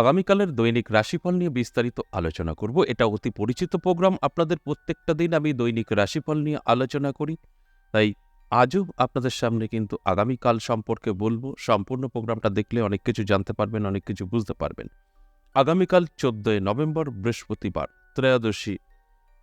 আগামীকালের দৈনিক রাশিফল নিয়ে বিস্তারিত আলোচনা করব। এটা অতি পরিচিত প্রোগ্রাম। আপনাদের প্রত্যেকটা দিন আমি দৈনিক রাশিফল নিয়ে আলোচনা করি। তাই আজও আপনাদের সামনে কিন্তু আগামীকাল সম্পর্কে বলব। সম্পূর্ণ প্রোগ্রামটা দেখলে অনেক কিছু জানতে পারবেন, অনেক কিছু বুঝতে পারবেন। আগামীকাল চোদ্দই নভেম্বর, বৃহস্পতিবার, ত্রয়োদশী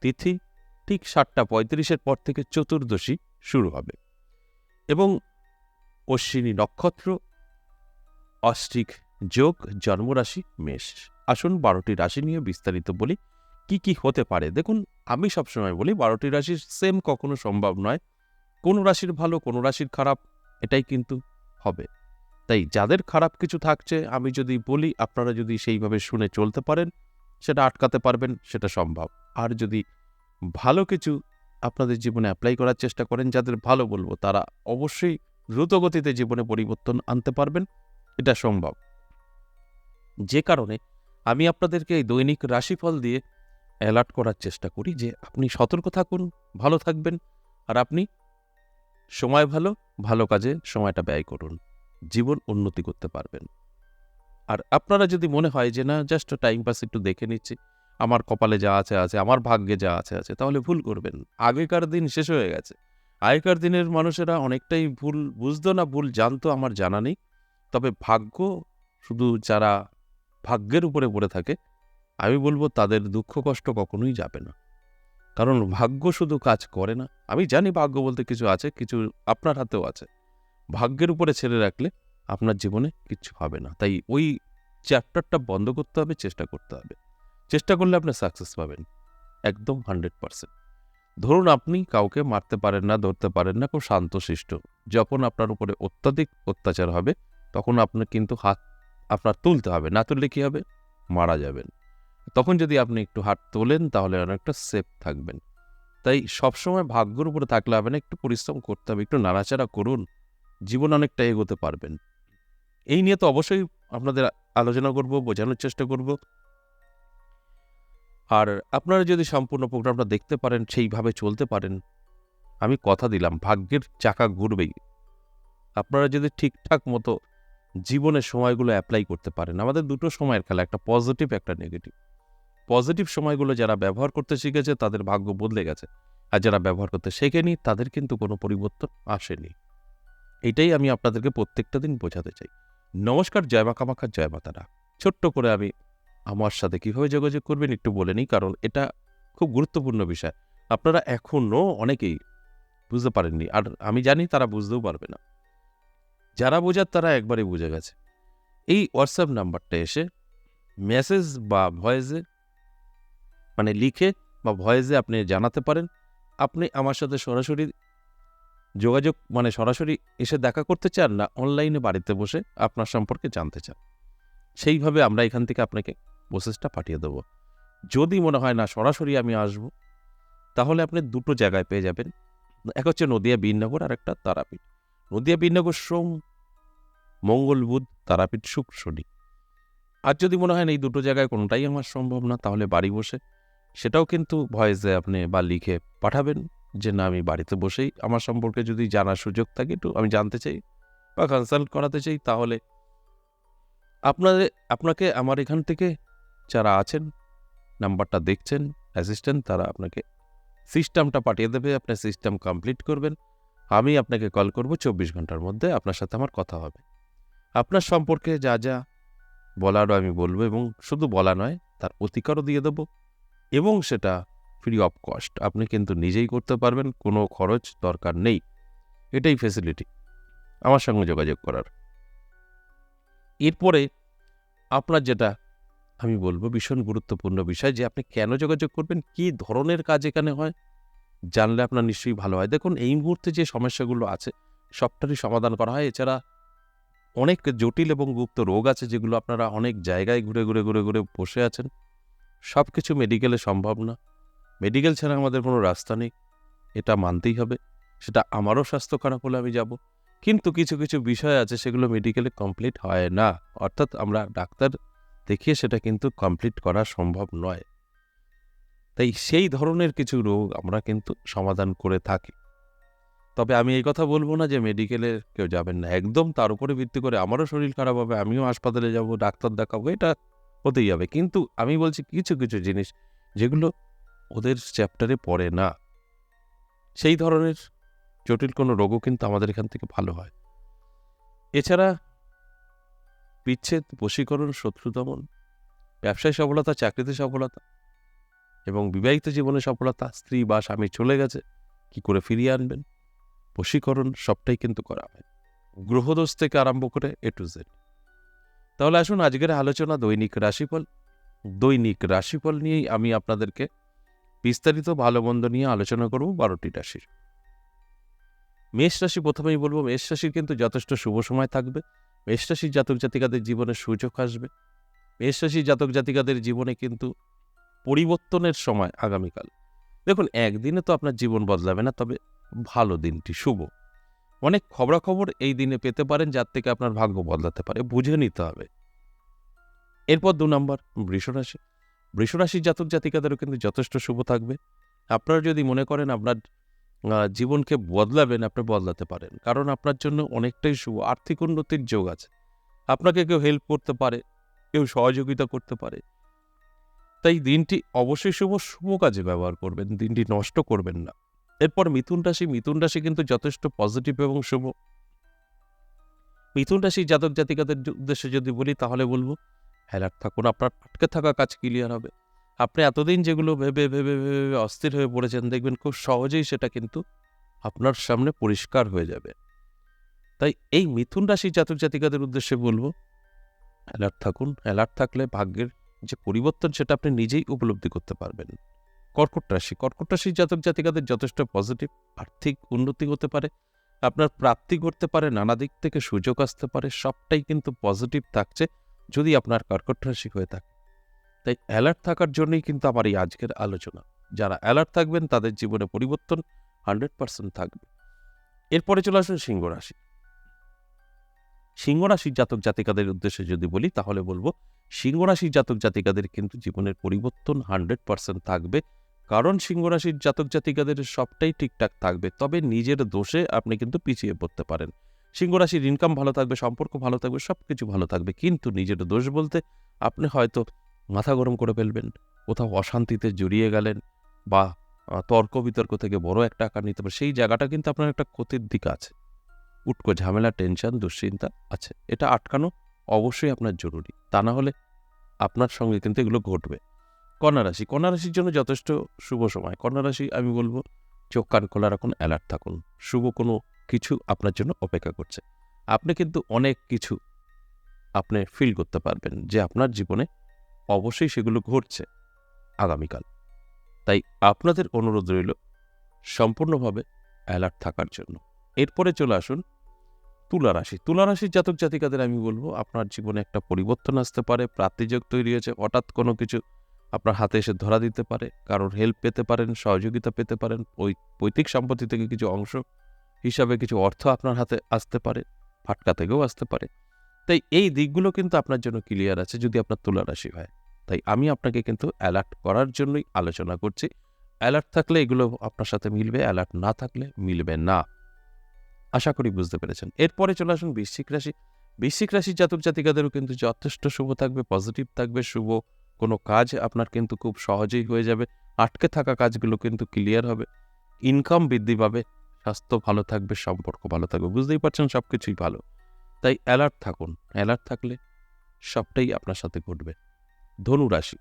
তিথি, ঠিক সাতটা পঁয়ত্রিশের পর থেকে চতুর্দশী শুরু হবে। এবং অশ্বিনী নক্ষত্র, অষ্টিক যোগ, জন্মরাশি, মেষ। আসুন বারোটি রাশি নিয়ে বিস্তারিত বলি, কি কি হতে পারে? দেখুন, আমি সবসময় বলি বারোটি রাশির সেম কখনো সম্ভব নয়। কোনো রাশির ভালো, কোনো রাশির খারাপ, এটাই কিন্তু হবে। তাই যাদের খারাপ কিছু থাকছে, আমি যদি বলি, আপনারা যদি সেইভাবে শুনে চলতে পারেন, সেটা আটকাতে পারবেন, সেটা সম্ভব। আর যদি ভালো কিছু আপনাদের জীবনে অ্যাপ্লাই করার চেষ্টা করেন, যাদের ভালো বলব, তারা অবশ্যই দ্রুতগতিতে জীবনে পরিবর্তন আনতে পারবেন, এটা সম্ভব। যে কারণে আমি আপনাদেরকে এই দৈনিক রাশিফল দিয়ে অ্যালার্ট করার চেষ্টা করি যে আপনি সতর্ক থাকুন, ভালো থাকবেন আর আপনি সময় ভালো ভালো কাজে সময়টা ব্যয় করুন। জীবন উন্নতি করতে পারবেন। আর আপনারা যদি মনে হয় যে না জাস্ট টাইম পাস একটু দেখে নিচ্ছি, আমার কপালে যা আছে আছে, আমার ভাগ্যে যা আছে আছে, তাহলে ভুল করবেন। আগেকার দিন শেষ হয়ে গেছে। আগেকার দিনের মানুষেরা অনেকটাই ভুল বুঝতো না, ভুল জানতো, আমার জানা নেই। তবে ভাগ্য, শুধু যারা ভাগ্যের উপরে পড়ে থাকে, আমি বলব তাদের দুঃখ কষ্ট কখনোই যাবে না। কারণ ভাগ্য শুধু কাজ করে না, আমি জানি ভাগ্য বলতে কিছু আছে, কিছু আপনার হাতেও আছে। ভাগ্যের উপরে ছেড়ে রাখলে আপনার জীবনে কিচ্ছু হবে না। তাই ওই চ্যাপ্টারটা বন্ধ করতে হবে, চেষ্টা করতে হবে। চেষ্টা করলে আপনি সাকসেস পাবেন, একদম হান্ড্রেড পারসেন্ট। ধরুন আপনি কাউকে মারতে পারেন না, ধরতে পারেন না, খুব শান্তশিষ্ট। যখন আপনার উপরে অত্যাধিক অত্যাচার হবে, তখন আপনার কিন্তু হাত আপনার তুলতে হবে, না তুললে কী হবে? মারা যাবেন। তখন যদি আপনি একটু হাত তোলেন, তাহলে অনেকটা সেফ থাকবেন। তাই সবসময় ভাগ্যর উপরে থাকলে হবে না, একটু পরিশ্রম করতে হবে, একটু নাড়াচাড়া করুন, জীবন অনেকটা এগোতে পারবেন। এই নিয়ে তো অবশ্যই আপনাদের আলোচনা করব, বোঝানোর চেষ্টা করব। আর আপনারা যদি সম্পূর্ণ প্রোগ্রামটা দেখতে পারেন, সেইভাবে চলতে পারেন। আমি কথা দিলাম, ভাগ্যের চাকা ঘুরবেই। আপনারা যদি ঠিকঠাক মতো জীবনের সময়গুলো অ্যাপ্লাই করতে পারেন। আমাদের দুটো সময়ের খেলা, একটা পজিটিভ একটা নেগেটিভ পজিটিভ সময়গুলো যারা ব্যবহার করতে শিখেছে, তাদের ভাগ্য বদলে গেছে। আর যারা ব্যবহার করতে শেখেনি, তাদের কিন্তু কোনো পরিবর্তন আসেনি। এটাই আমি আপনাদেরকে প্রত্যেকটা দিন বোঝাতে চাই। নমস্কার, জয় মা কামাখ্যার জয় মাতারা ছোট্ট করে আমি আমার সাথে কীভাবে যোগাযোগ করবেন একটু বলে নিই, কারণ এটা খুব গুরুত্বপূর্ণ বিষয়। আপনারা এখনও অনেকেই বুঝতে পারেননি, আর আমি জানি তারা বুঝতেও পারবে না। যারা বোঝার তারা একবারই বুঝে গেছে। এই হোয়াটসঅ্যাপ নাম্বারটা এসে মেসেজ বা ভয়েসে মানে লিখে বা ভয়েসে আপনি জানাতে পারেন। আপনি আমার সাথে সরাসরি যোগাযোগ মানে সরাসরি এসে দেখা করতে চান না অনলাইনে বাড়িতে বসে আপনার সম্পর্কে জানতে চান। সেইভাবে আমরা এখান থেকে আপনাকে প্রসেসটা পাঠিয়ে দেবো। যদি মনে হয় না সরাসরি আমি আসব, তাহলে আপনি দুটো জায়গায় পেয়ে যাবেন। এক হচ্ছে নদিয়া বীরনগর আর একটা তারাপীঠ। নদিয়া বীরনগর সোম মঙ্গল বুধ, তারাপীঠ শুক্র, শনি। আর যদি মনে হয় না এই দুটো জায়গায় কোনোটাই আমার সম্ভব না, তাহলে বাড়ি বসে সেটাও কিন্তু ভয়েসে আপনি বা লিখে পাঠাবেন যে, না, আমি বাড়িতে বসেই আমার সম্পর্কে যদি জানার সুযোগ থাকে, একটু আমি জানতে চাই বা কনসাল্ট করাতে চাই, তাহলে আপনাদের আপনাকে আমার এখান থেকে যারা আছেন, নাম্বারটা দেখছেন অ্যাসিস্ট্যান্ট তারা আপনাকে সিস্টেমটা পাঠিয়ে দেবে আপনার সিস্টেম কমপ্লিট করবেন। আমি আপনাকে কল করব চব্বিশ ঘণ্টার মধ্যে আপনার সাথে আমার কথা হবে। আপনার সম্পর্কে যা যা বলারও আমি বলব এবং শুধু বলা নয়, তার প্রতিকারও দিয়ে দেবো এবং সেটা ফ্রি অফ কস্ট আপনি কিন্তু নিজেই করতে পারবেন, কোনো খরচ দরকার নেই। এটাই ফেসিলিটি আমার সঙ্গে যোগাযোগ করার। এরপরে আপনার যেটা আমি বলব ভীষণ গুরুত্বপূর্ণ বিষয় যে আপনি কেন যোগাযোগ করবেন, কী ধরনের কাজ এখানে হয় জানলে আপনার নিশ্চয়ই ভালো হয়। দেখুন, এই মুহূর্তে যে সমস্যাগুলো আছে, সবটারই সমাধান করা হয়। এছাড়া অনেক জটিল এবং গুপ্ত রোগ আছে, যেগুলো আপনারা অনেক জায়গায় ঘুরে ঘুরে ঘুরে ঘুরে বসে আছেন। সব কিছু মেডিকেলে সম্ভব না। মেডিকেল ছাড়া আমাদের কোনো রাস্তা নেই। এটা মানতেই হবে। সেটা আমারও স্বাস্থ্য খারাপ হলে আমি যাব। কিন্তু কিছু কিছু বিষয় আছে, সেগুলো মেডিকেলে কমপ্লিট হয় না। অর্থাৎ আমরা ডাক্তার দেখিয়ে সেটা কিন্তু কমপ্লিট করা সম্ভব নয়। তাই সেই ধরনের কিছু রোগ আমরা কিন্তু সমাধান করে থাকি। তবে আমি এই কথা বলব না যে মেডিকেলে কেউ যাবেন না। একদম তার উপরে ভিত্তি করে আমারও শরীর খারাপ হবে, আমিও হাসপাতালে যাব, ডাক্তার দেখাবো, এটা হতেই হবে। কিন্তু আমি বলছি কিছু কিছু জিনিস যেগুলো ওদের চ্যাপ্টারে পড়ে না। সেই ধরনের জটিল কোনো রোগও কিন্তু আমাদের এখান থেকে ভালো হয়। এছাড়া বিচ্ছেদ, বশীকরণ শত্রু দমন ব্যবসায় সফলতা, চাকরিতে সফলতা এবং বিবাহিত জীবনে সফলতা স্ত্রী বা স্বামী চলে গেছে, কি করে ফিরিয়ে আনবেন? বশীকরণ সবটাই কিন্তু করা হয় গ্রহদোষ থেকে আরম্ভ করে এ টু জেড তাহলে আসুন আজকের আলোচনা দৈনিক রাশিফল। দৈনিক রাশিফল নিয়েই আমি আপনাদেরকে বিস্তারিত ভালো মন্দ নিয়ে আলোচনা করব বারোটি রাশির। মেষ রাশি প্রথমেই বলব, মেষ রাশির কিন্তু যথেষ্ট শুভ সময় থাকবে। মেষ রাশির জাতক জাতিকাদের জীবনে সুযোগ আসবে। মেষ রাশির জাতক জাতিকাদের জীবনে কিন্তু পরিবর্তনের সময় আগামীকাল। দেখুন, একদিনে তো আপনার জীবন বদলাবে না, তবে ভালো দিনটি শুভ। অনেক খবরাখবর এই দিনে পেতে পারেন, যার থেকে আপনার ভাগ্য বদলাতে পারে, বুঝে নিতে হবে। এরপর দু নম্বর বৃষরাশি বৃষরাশির জাতক জাতিকাদেরও কিন্তু যথেষ্ট শুভ থাকবে। আপনারা যদি মনে করেন আপনার জীবনকে বদলাবেন, আপনি বদলাতে পারেন। কারণ আপনার জন্য অনেকটাই শুভ, আর্থিক উন্নতির যোগ আছে। আপনাকে কেউ হেল্প করতে পারে, কেউ সহযোগিতা করতে পারে। তাই দিনটি অবশ্যই শুভ শুভ কাজে ব্যবহার করবেন, দিনটি নষ্ট করবেন না। এরপর মিথুন রাশি মিথুন রাশি কিন্তু যথেষ্ট পজিটিভ এবং শুভ। মিথুন রাশি জাতক জাতিকাদের উদ্দেশ্যে যদি বলি, তাহলে বলব অ্যালার্ট থাকুন, আপনার আটকে থাকা কাজ ক্লিয়ার হবে। আপনি এতদিন যেগুলো ভেবে ভেবে ভেবে অস্থির হয়ে পড়েছেন, দেখবেন খুব সহজেই সেটা কিন্তু আপনার সামনে পরিষ্কার হয়ে যাবে। তাই এই মিথুন রাশি জাতক জাতিকাদের উদ্দেশ্যে বলব অ্যালার্ট থাকুন অ্যালার্ট থাকলে ভাগ্যের যে পরিবর্তন সেটা আপনি নিজেই উপলব্ধি করতে পারবেন। কর্কট রাশি, কর্কট রাশির জাতক জাতিকাদের যথেষ্ট পজিটিভ আর্থিক উন্নতি হতে পারে, আপনার প্রাপ্তি করতে পারে, নানা দিক থেকে সুযোগ আসতে পারে, সবটাই কিন্তু পজিটিভ থাকছে যদি আপনার কর্কট রাশি হয়ে থাকে। তাই অ্যালার্ট থাকার জন্যই কিন্তু আমার এই আজকের আলোচনা। যারা অ্যালার্ট থাকবেন তাদের জীবনে পরিবর্তন হান্ড্রেড পার্সেন্ট থাকবে। এরপরে চলে আসুন সিংহ রাশি। সিংহ রাশির জাতক জাতিকাদের উদ্দেশ্যে যদি বলি, তাহলে বলব সিংহ রাশির জাতক জাতিকাদের কিন্তু জীবনের পরিবর্তন হান্ড্রেড পার্সেন্ট থাকবে। কারণ সিংহরাশির জাতক জাতিকাদের সবটাই ঠিকঠাক থাকবে, তবে নিজের দোষে আপনি কিন্তু পিছিয়ে পড়তে পারেন। সিংহ রাশির ইনকাম ভালো থাকবে, সম্পর্ক ভালো থাকবে সব কিছু ভালো থাকবে, কিন্তু নিজের দোষ বলতে আপনি হয়তো মাথা গরম করে ফেলবেন, কোথাও অশান্তিতে জড়িয়ে গেলেন বা তর্ক বিতর্ক থেকে বড় একটা আকার নিতে পারে সেই জায়গাটা কিন্তু আপনার একটা ক্ষতির দিক আছে। উটকো ঝামেলা, টেনশন, দুশ্চিন্তা আছে। এটা আটকানো অবশ্যই আপনার জরুরি। তা না হলে আপনার সঙ্গে কিন্তু এগুলো ঘটবে। কন্যা রাশি, কন্যা রাশির জন্য যথেষ্ট শুভ সময়। কন্যা রাশি, আমি বলব, চোখ কান খোলা রাখুন অ্যালার্ট থাকুন। শুভ কোনো কিছু আপনার জন্য অপেক্ষা করছে। আপনি কিন্তু অনেক কিছু আপনি ফিল করতে পারবেন যে আপনার জীবনে অবশ্যই সেগুলো ঘটছে আগামীকাল। তাই আপনাদের অনুরোধ রইল, সম্পূর্ণভাবে অ্যালার্ট থাকার জন্য। এরপরে চলে আসুন তুলা রাশি। তুলা রাশির জাতক জাতিকাদের আমি বলব, আপনার জীবনে একটা পরিবর্তন আসতে পারে প্রাপ্তিযোগ তৈরি হয়েছে, হঠাৎ কোনো কিছু আপনার হাতে এসে ধরা দিতে পারে, কারোর হেল্প পেতে পারেন, সহযোগিতা পেতে পারেন ওই পৈতৃক সম্পত্তি থেকে কিছু অংশ হিসাবে কিছু অর্থ আপনার হাতে আসতে পারে, ফাটকা থেকেও আসতে পারে। তাই এই দিকগুলো কিন্তু আপনার জন্য ক্লিয়ার আছে যদি আপনার তুলা রাশি হয়। তাই আমি আপনাকে কিন্তু অ্যালার্ট করার জন্যই আলোচনা করছি। অ্যালার্ট থাকলে এগুলো আপনার সাথে মিলবে অ্যালার্ট না থাকলে মিলবে না। আশা করি বুঝতে পেরেছেন। এরপরে চলে আসুন বৃশ্চিক রাশি। বৃশ্চিক রাশির জাতক জাতিকাদেরও কিন্তু যথেষ্ট শুভ থাকবে পজিটিভ থাকবে, শুভ কোনো কাজ আপনার কিন্তু খুব সহজেই হয়ে যাবে। আটকে থাকা কাজগুলো কিন্তু ক্লিয়ার হবে। ইনকাম বৃদ্ধি পাবে, স্বাস্থ্য ভালো থাকবে, সম্পর্ক ভালো থাকবে, বুঝতেই পারছেন সব কিছুই ভালো। তাই অ্যালার্ট থাকুন। অ্যালার্ট থাকলে সবটাই আপনার সাথে ঘটবে। ধনু রাশি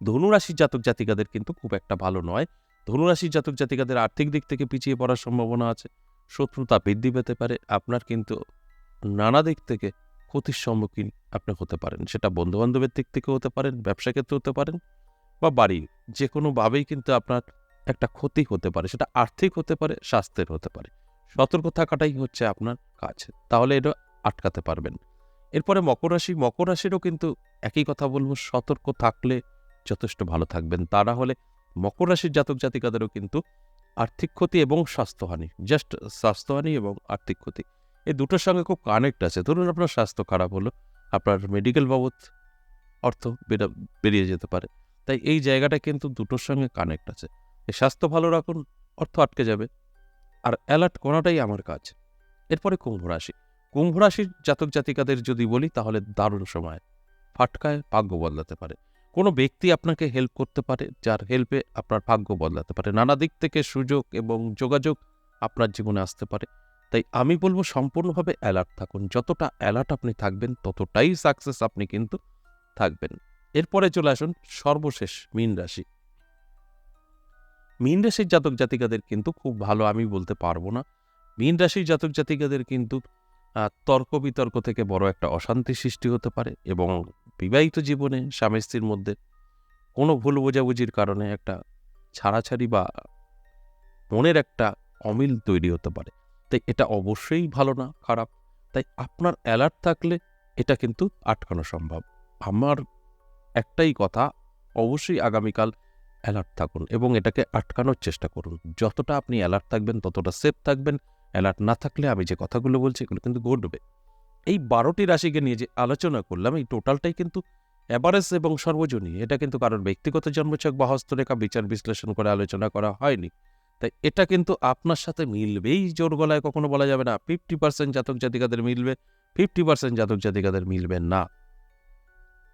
ধনু রাশির জাতক জাতিকাদের কিন্তু খুব একটা ভালো নয়। ধনুরাশির জাতক জাতিকাদের আর্থিক দিক থেকে পিছিয়ে পড়ার সম্ভাবনা আছে। শত্রুতা বৃদ্ধি পেতে পারে। আপনার কিন্তু নানা দিক থেকে ক্ষতির সম্মুখীন আপনি হতে পারেন। সেটা বন্ধুবান্ধবের দিক থেকে হতে পারেন, ব্যবসা ক্ষেত্রে হতে পারেন বা বাড়ির যে কোনোভাবেই কিন্তু আপনার একটা ক্ষতি হতে পারে। সেটা আর্থিক হতে পারে, স্বাস্থ্যের হতে পারে। সতর্ক থাকাটাই হচ্ছে আপনার কাজ। তাহলে এটা আটকাতে পারবেন। এরপরে মকর রাশি। মকর রাশিরও কিন্তু একই কথা বলব। সতর্ক থাকলে যথেষ্ট ভালো থাকবেন। তা না হলে মকর রাশির জাতক জাতিকাদেরও কিন্তু আর্থিক ক্ষতি এবং স্বাস্থ্যহানি জাস্ট স্বাস্থ্যহানি এবং আর্থিক ক্ষতি। এই দুটোর সঙ্গে খুব কানেক্ট আছে। ধরুন আপনার স্বাস্থ্য খারাপ হলো, আপনার মেডিকেল বাবদ অর্থ বেরা- বেরিয়ে যেতে পারে। তাই এই জায়গাটা কিন্তু দুটোর সঙ্গে কানেক্ট আছে। স্বাস্থ্য ভালো রাখুন, অর্থ আটকে যাবে। আর অ্যালার্ট করাটাই আমার কাজ। এরপরে কুম্ভ রাশি। কুম্ভ রাশির জাতক জাতিকাদের যদি বলি, তাহলে দারুণ সময়। ফাটকায় ভাগ্য বদলাতে পারে। কোনো ব্যক্তি আপনাকে হেল্প করতে পারে, যার হেল্পে আপনার ভাগ্য বদলাতে পারে। নানা দিক থেকে সুযোগ এবং যোগাযোগ আপনার জীবনে আসতে পারে। তাই আমি বলব সম্পূর্ণভাবে অ্যালার্ট থাকুন। যতটা অ্যালার্ট আপনি থাকবেন, ততটাই সাকসেস আপনি কিন্তু থাকবেন। এরপরে চলে আসুন সর্বশেষ মীন রাশি। মীন রাশির জাতক জাতিকাদের কিন্তু খুব ভালো আমি বলতে পারব না। মীন রাশির জাতক জাতিকাদের কিন্তু তর্ক বিতর্ক থেকে বড় একটা অশান্তি সৃষ্টি হতে পারে এবং বিবাহিত জীবনে স্বামী স্ত্রীর মধ্যে কোনো ভুল বোঝাবুঝির কারণে একটা ছাড়াছাড়ি বা মনের একটা অমিল তৈরি হতে পারে। তাই এটা অবশ্যই ভালো না, খারাপ। তাই আপনার অ্যালার্ট থাকলে এটা কিন্তু আটকানো সম্ভব। আমার একটাই কথা, অবশ্যই আগামীকাল অ্যালার্ট থাকুন এবং এটাকে আটকানোর চেষ্টা করুন। যতটা আপনি অ্যালার্ট থাকবেন, ততটা সেফ থাকবেন। অ্যালার্ট না থাকলে আমি যে কথাগুলো বলছি, এগুলো কিন্তু ঘটবে। এই বারোটি রাশিকে নিয়ে যে আলোচনা করলাম, এই টোটালটাই কিন্তু অ্যাভারেজ এবং সর্বজনীন। এটা কিন্তু কারোর ব্যক্তিগত জন্মছক বা হস্তরেখা বিচার বিশ্লেষণ করে আলোচনা করা হয়নি। তাই এটা কিন্তু আপনার সাথে মিলবেই। জোর গলায় কখনো বলা যাবে না ফিফটি পার্সেন্ট জাতক জাতিকাদের মিলবে ফিফটি পার্সেন্ট জাতক জাতিকাদের মিলবে না।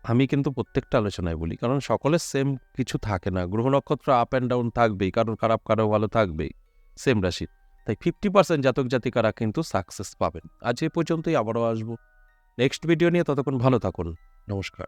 আমি কিন্তু প্রত্যেকটা আলোচনায় বলি, কারণ সকলের সেম কিছু থাকে না। গ্রহ নক্ষত্র আপ অ্যান্ড ডাউন থাকবেই, কারোর খারাপ কারও ভালো থাকবেই। সেম রাশি। তাই ফিফটি পার্সেন্ট জাতক জাতিকারা কিন্তু সাকসেস পাবেন। আজ এ পর্যন্তই, আবারও আসব। নেক্সট ভিডিও নিয়ে ততক্ষণ ভালো থাকুন। নমস্কার।